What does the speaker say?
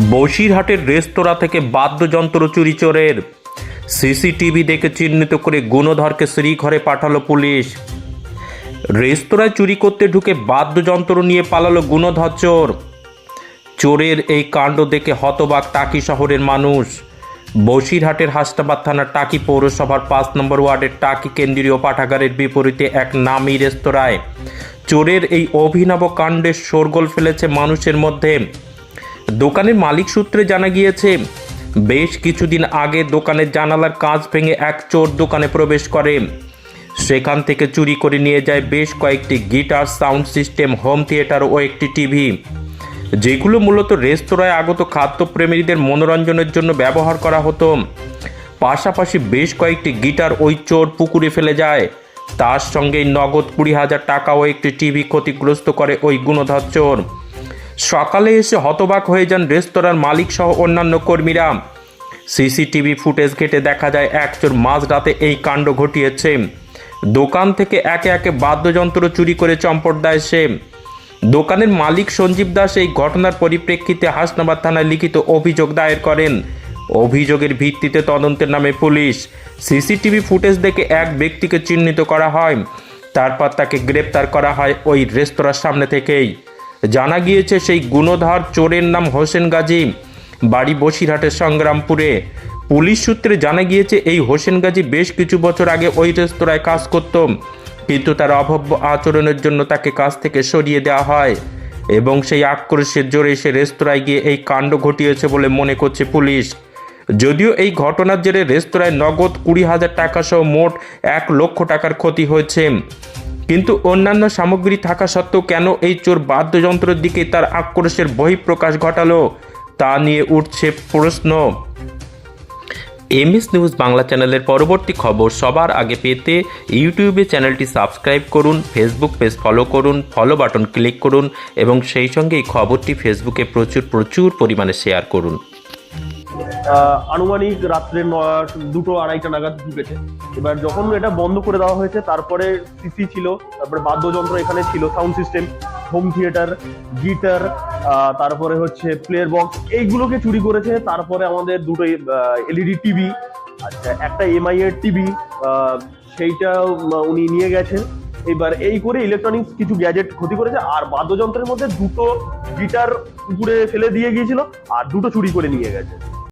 বসিরহাটের রেস্তোরাঁ থেকে বাদ্যযন্ত্র চুরি চোরের। সিসিটিভি দেখে চিহ্নিত করে গুণধরকে শ্রীঘরে পাঠালো পুলিশ। রেস্তোরাঁয় চুরি করতে ঢুকে বাদ্যযন্ত্র নিয়ে পালালো গুণধর চোর। চোরের এই কাণ্ড দেখে হতবাক টাকি শহরের মানুষ। বসিরহাটের হাসনাবাদ থানার টাকি পৌরসভার পাঁচ নম্বর ওয়ার্ডের টাকি কেন্দ্রীয় পাঠাগারের বিপরীতে এক নামী রেস্তোরাঁয়। চোরের এই অভিনব কাণ্ডের শোরগোল ফেলেছে মানুষের মধ্যে। দোকানের মালিক সূত্রে জানা গিয়েছে, বেশ কিছুদিন আগে দোকানের জানালার কাঁচ ভেঙে এক চোর দোকানে প্রবেশ করে। সেখান থেকে চুরি করে নিয়ে যায় বেশ কয়েকটি guitar, sound system, home theatre ও একটি টিভি। যেগুলো মূলত রেস্তোরাঁয় আগত খাদ্যপ্রেমীদের মনোরঞ্জনের জন্য ব্যবহার করা হতো। পাশাপাশি বেশ কয়েকটি গিটার ওই চোর পুকুরে ফেলে যায়। তার সঙ্গেই নগদ কুড়ি হাজার টাকা ও একটি টিভি ক্ষতিগ্রস্ত করে ওই গুণধর চোর। সকালে এসে হতবাক হয়ে যান রেস্তোরাঁর মালিক সহ অন্যান্য কর্মীরা। সিসিটিভি ফুটেজ ঘেটে দেখা যায় এক চোর মাঝরাতে এই কাণ্ড ঘটিয়েছে। দোকান থেকে একে একে বাদ্যযন্ত্র চুরি করে চম্পট দেয় সে। দোকানের মালিক সঞ্জীব দাস এই ঘটনার পরিপ্রেক্ষিতে হাসনাবাদ থানায় লিখিত অভিযোগ দায়ের করেন। অভিযোগের ভিত্তিতে তদন্তের নামে পুলিশ। সিসিটিভি ফুটেজ দেখে এক ব্যক্তিকে চিহ্নিত করা হয়। তারপর তাকে গ্রেপ্তার করা হয় ওই রেস্তোরাঁর সামনে থেকেই। জানা গিয়েছে সেই গুণধর চোরের নাম হোসেন গাজী। বাড়ি বসিরহাটের সংগ্রামপুরে। পুলিশ সূত্রে জানা গিয়েছে, এই হোসেন গাজী বেশ কিছু বছর আগে ওই রেস্তোরাঁয় কাজ করত, কিন্তু তার অভব্য আচরণের জন্য তাকে কাজ থেকে সরিয়ে দেওয়া হয় এবং সেই আক্রোশের জোরে সে রেস্তোরাঁয় গিয়ে এই কাণ্ড ঘটিয়েছে বলে মনে করছে পুলিশ। যদিও এই ঘটনার জেরে রেস্তোরাঁয় নগদ কুড়ি হাজার টাকা সহ মোট এক লক্ষ টাকার ক্ষতি হয়েছে। কিন্তু অন্যান্য সামগ্রী থাকা সত্ত্বেও কেন এই চোর বাদ্যযন্ত্রের দিকে তার আক্রোশের বহিঃপ্রকাশ ঘটালো, তা নিয়ে উঠছে প্রশ্ন। এমএস নিউজ বাংলা চ্যানেলের পরবর্তী খবর সবার আগে পেতে ইউটিউবে চ্যানেলটি সাবস্ক্রাইব করুন, ফেসবুক পেজ ফলো করুন ফলো বাটন ক্লিক করুন এবং সেই সঙ্গে এই খবরটি ফেসবুকে প্রচুর প্রচুর পরিমাণে শেয়ার করুন। আনুমানিক রাত্রে দুটো আড়াইটা নাগাদ ঢুকেছে। এবার যখন এটা বন্ধ করে দেওয়া হয়েছে, তারপরে সিসি ছিল, তারপরে বাদ্যযন্ত্র এখানে ছিল sound system home theatre guitar তারপরে হচ্ছে প্লেয়ার বক্স এইগুলোকে চুরি করেছে। তারপরে আমাদের দুটো এলইডি টিভি আচ্ছা একটা এমআই এর টিভি সেইটা উনি নিয়ে গেছেন। এবার এই করে ইলেকট্রনিক্স কিছু গ্যাজেট ক্ষতি করেছে, আর বাদ্যযন্ত্রের মধ্যে দুটো গিটার উপরে ফেলে দিয়ে গিয়েছিল, আর দুটো চুরি করে নিয়ে গেছে।